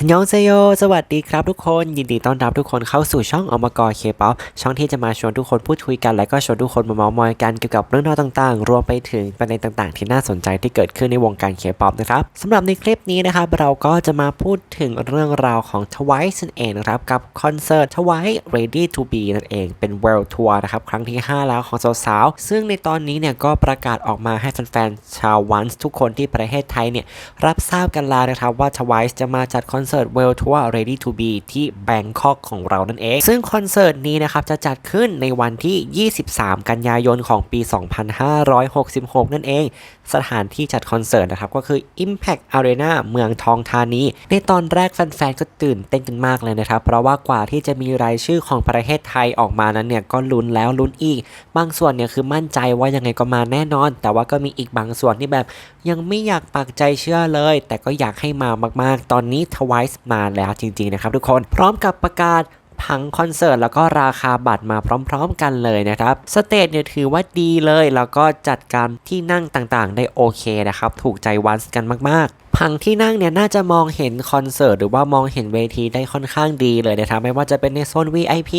ฮันยองเซโย สวัสดีครับทุกคน ยินดีต้อนรับทุกคนเข้าสู่ช่องอมกรเคป๊อปช่องที่จะมาชวนทุกคนพูดคุยกัน และก็ชวนทุกคนมาเมาท์มอยกันเกี่ยวกับเรื่องราวต่างๆ รวมไปถึงประเด็นต่างๆ ที่น่าสนใจที่เกิดขึ้นในวงการเคป๊อปนะครับสำหรับในคลิปนี้นะครับเราก็จะมาพูดถึงเรื่องราวของ Twice นั่นเองนะครับกับคอนเสิร์ต Twice Ready to Be นั่นเองเป็น World Tour นะครับครั้งที่ 5 แล้วของสาวๆซึ่งในตอนนี้เนี่ยก็ประกาศออกมาให้แฟนๆชาววันส์ทุกคนที่ประเทศไทยเนี่ยรับทราบกันแล้วนะครับว่า Twice จะมาจัดคอนเสิร์ต World Tour Ready to Be ที่แบงคอกของเรานั่นเอง ซึ่งคอนเสิร์ตนี้นะครับจะจัดขึ้นในวันที่ 23 กันยายนของปี 2566 นั่นเอง สถานที่จัดคอนเสิร์ตนะครับก็คือ Impact Arena เมืองทองธานี ในตอนแรกแฟนๆก็ตื่นเต้นกันมากเลยนะครับ เพราะว่ากว่าที่จะมีรายชื่อของประเทศไทยออกมานั้นเนี่ยก็ลุ้นแล้วลุ้นอีก บางส่วนเนี่ยคือมั่นใจว่ายังไงก็มาแน่นอน แต่ว่าก็มีอีกบางส่วนที่แบบยังไม่อยากปักใจเชื่อเลย แต่ก็อยากให้มามากๆ ตอนนี้ทวา Twice มาแล้วจริงๆนะครับทุกคนพร้อมกับประกาศพังคอนเสิร์ตแล้วก็ราคาบัตรมาพร้อม ๆ กันเลยนะครับ สเตจเนี่ยถือว่าดีเลย แล้วก็จัดการที่นั่งต่างๆ ได้โอเคนะครับ ถูกใจวันส์กันมากๆพังที่นั่งเนี่ยน่าจะมองเห็นคอนเสิร์ตหรือว่ามองเห็นเวทีได้ค่อนข้างดีเลยนะครับไม่ว่าจะเป็นในโซน VIP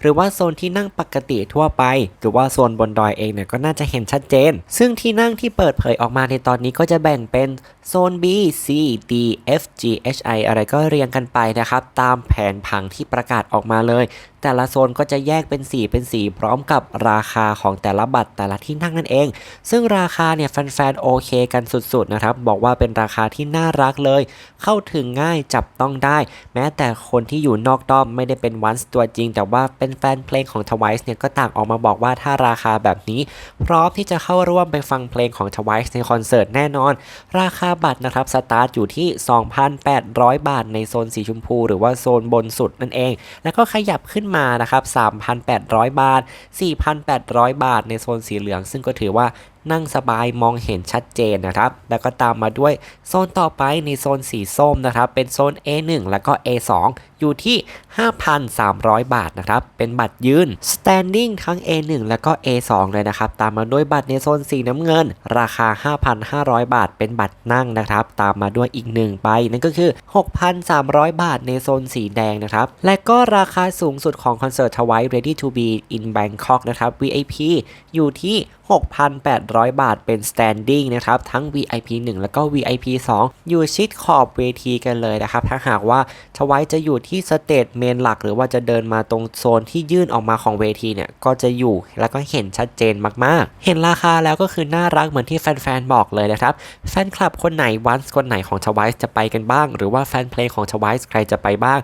หรือว่าโซนที่นั่งปกติทั่วไป หรือว่าโซนบนดอยเองเนี่ยก็น่าจะเห็นชัดเจน ซึ่งที่นั่งที่เปิดเผยออกมาในตอนนี้ก็จะแบ่งเป็นโซน B C D F G H I อะไรก็เรียงกันไปนะครับ ตามแผนผังที่ประกาศออกมาเลย แต่ละโซนก็จะแยกเป็นสีเป็นสีพร้อมกับราคาของแต่ละบัตรแต่ละที่นั่งนั่นเอง ซึ่งราคาเนี่ยแฟนๆโอเคกันสุดๆนะครับบอกว่าเป็นราคาที่น่ารักเลย เข้าถึงง่ายจับต้องได้ แม้แต่คนที่อยู่นอกด้อมไม่ได้เป็นวันส์ตัวจริง แต่ว่าเป็นแฟนเพลงของ Twice เนี่ยก็ต่างออกมาบอกว่าถ้าราคาแบบนี้ พร้อมที่จะเข้าร่วมไปฟังเพลงของ Twice ในคอนเสิร์ตแน่นอน ราคาบัตรนะครับสตาร์ทอยู่ที่ 2,800 บาทในโซนสีชมพู หรือว่าโซนบนสุดนั่นเอง แล้วก็ขยับขึ้นมานะครับ3,800 บาท 4,800 บาทในโซนสีเหลือง ซึ่งก็ถือว่า นั่งสบายมองเห็นชัดเจนนะครับ แล้วก็ตามมาด้วยโซนต่อไปในโซนสีส้มนะครับ เป็นโซน A1 แล้วก็ A2 อยู่ที่ 5,300 บาทนะครับ เป็นบัตรยืน standing ทั้ง A1 แล้วก็ A2 เลยนะครับ ตามมาด้วยบัตรในโซนสีน้ำเงิน ราคา 5,500 บาท เป็นบัตรนั่งนะครับ ตามมาด้วยอีกหนึ่งใบนั่นก็คือ 6,300 บาทในโซนสีแดงนะครับ และก็ราคาสูงสุดของคอนเสิร์ต Twice Ready to Be in Bangkok นะครับ VIP อยู่ที่ 6,800บาทเป็น standing นะครับทั้ง VIP 1 แล้วก็ VIP 2 อยู่ชิดขอบเวทีกันเลยนะครับ ถ้าหากว่าทวายจะอยู่ที่สเตจเมนหลัก หรือว่าจะเดินมาตรงโซนที่ยื่นออกมาของเวทีเนี่ยก็จะอยู่แล้วก็เห็นชัดเจนมากๆ เห็นราคาแล้วก็คือน่ารักเหมือนที่แฟนๆบอกเลยนะครับแฟนคลับคนไหนวันส์คนไหนของทวายจะไปกันบ้าง หรือว่าแฟนเพลงของทวายใครจะไปบ้าง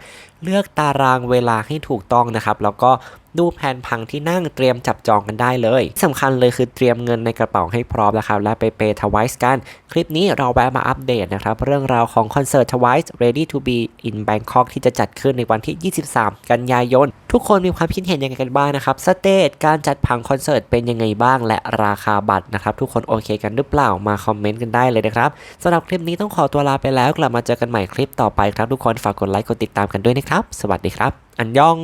เลือกตารางเวลาให้ถูกต้องนะครับแล้วก็ ดูแผนพังที่นั่งเตรียมจับจองกันได้เลยสำคัญเลยคือเตรียมเงินในกระเป๋าให้พร้อมนะครับและไปเปย์ทวายส์กัน คลิปนี้เราแวะมาอัปเดตนะครับเรื่องราวของคอนเสิร์ตทวายส์ Ready to be in Bangkok ที่จะจัดขึ้นในวันที่ 23 กันยายน ทุกคนมีความคิดเห็นยังไงกันบ้างนะครับสเตจการจัดผังคอนเสิร์ตเป็นยังไงบ้างและราคาบัตรนะครับทุกคนโอเคกันหรือเปล่ามาคอมเมนต์กันได้เลยนะครับสำหรับคลิปนี้ต้องขอตัวลาไปแล้วกลับมาเจอกันใหม่คลิปต่อไปครับทุกคนฝากกดไลค์กดติดตามกันด้วยนะครับ สวัสดีครับ อันยอง